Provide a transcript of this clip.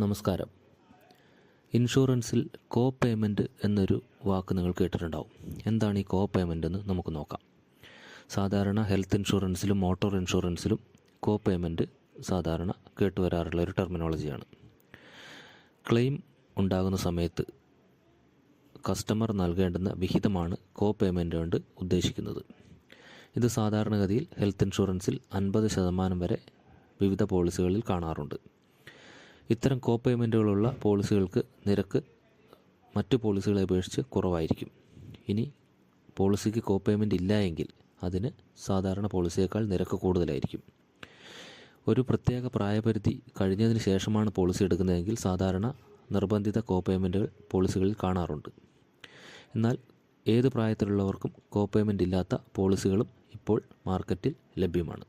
നമസ്കാരം. ഇൻഷുറൻസിൽ കോ പേയ്മെന്റ് എന്നൊരു വാക്ക് നിങ്ങൾ കേട്ടിട്ടുണ്ടാവും. എന്താണ് ഈ കോ പേയ്മെന്റ് എന്ന് നമുക്ക് നോക്കാം. സാധാരണ ഹെൽത്ത് ഇൻഷുറൻസിലും മോട്ടോർ ഇൻഷുറൻസിലും കോ പേയ്മെന്റ് സാധാരണ കേട്ടുവരാറുള്ള ഒരു ടെർമിനോളജിയാണ്. ക്ലെയിം ഉണ്ടാകുന്ന സമയത്ത് കസ്റ്റമർ നൽകേണ്ടുന്ന വിഹിതമാണ് കോ പേയ്മെന്റ് കൊണ്ട് ഉദ്ദേശിക്കുന്നത്. ഇത് സാധാരണഗതിയിൽ ഹെൽത്ത് ഇൻഷുറൻസിൽ അൻപത് ശതമാനം വരെ വിവിധ പോളിസികളിൽ കാണാറുണ്ട്. ഇത്തരം കോ പേയ്മെന്റുകളുള്ള പോളിസികൾക്ക് നിരക്ക് മറ്റു പോളിസികളെ അപേക്ഷിച്ച് കുറവായിരിക്കും. ഇനി പോളിസിക്ക് കോ പേയ്മെന്റ് ഇല്ല എങ്കിൽ അതിന് സാധാരണ പോളിസിയേക്കാൾ നിരക്ക് കൂടുതലായിരിക്കും. ഒരു പ്രത്യേക പ്രായപരിധി കഴിഞ്ഞതിന് ശേഷമാണ് പോളിസി എടുക്കുന്നതെങ്കിൽ സാധാരണ നിർബന്ധിത കോ പേയ്മെന്റുകൾ പോളിസികളിൽ കാണാറുണ്ട്. എന്നാൽ ഏത് പ്രായത്തിലുള്ളവർക്കും കോ പേയ്മെന്റ് ഇല്ലാത്ത പോളിസികളും ഇപ്പോൾ മാർക്കറ്റിൽ ലഭ്യമാണ്.